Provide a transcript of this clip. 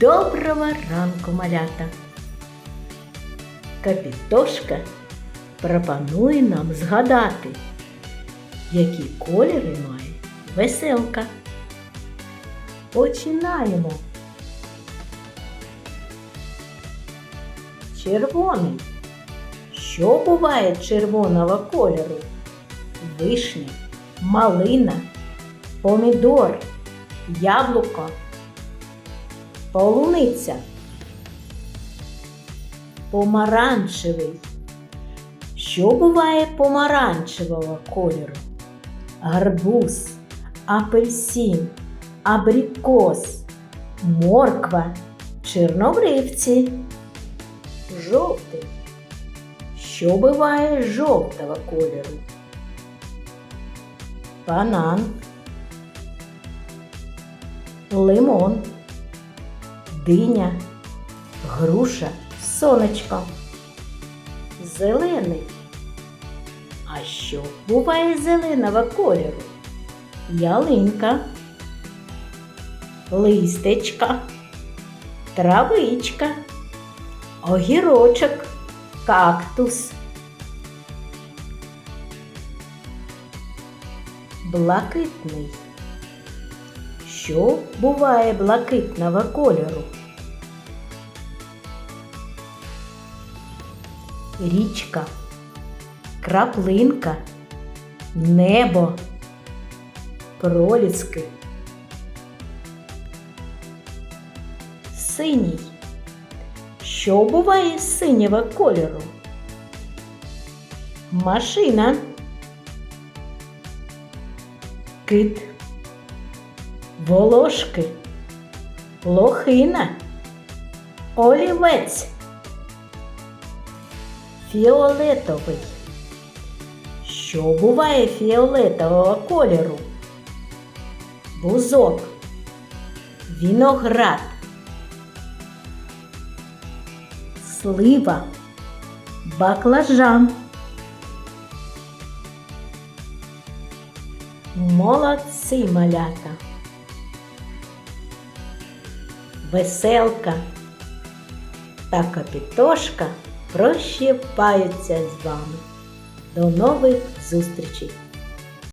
Доброго ранку, малята! Капітошка пропонує нам згадати, які кольори має веселка. Починаємо. Червоний. Що буває червоного кольору? Вишня, малина, помідор, яблуко, полуниця, помаранчевий. Що буває помаранчевого кольору? Гарбуз, апельсин, абрикос, морква, чорнобривці, жовтий. Що буває жовтого кольору? Банан, лимон, диня, груша, сонечко. Зелений. А що буває зеленого кольору? Ялинка, листечка, травичка, огірочок, кактус. Блакитний. Що буває блакитного кольору? Річка, краплинка, небо, проліски. Синій. Що буває синього кольору? Машина. Кит. Волошки. Лохина. Олівець. Фіолетовий. Що буває фіолетового кольору? Бузок. Віноград. Слива. Баклажан. Молодці малята. Веселка та капітошка прощіпаються з вами. До нових зустрічей!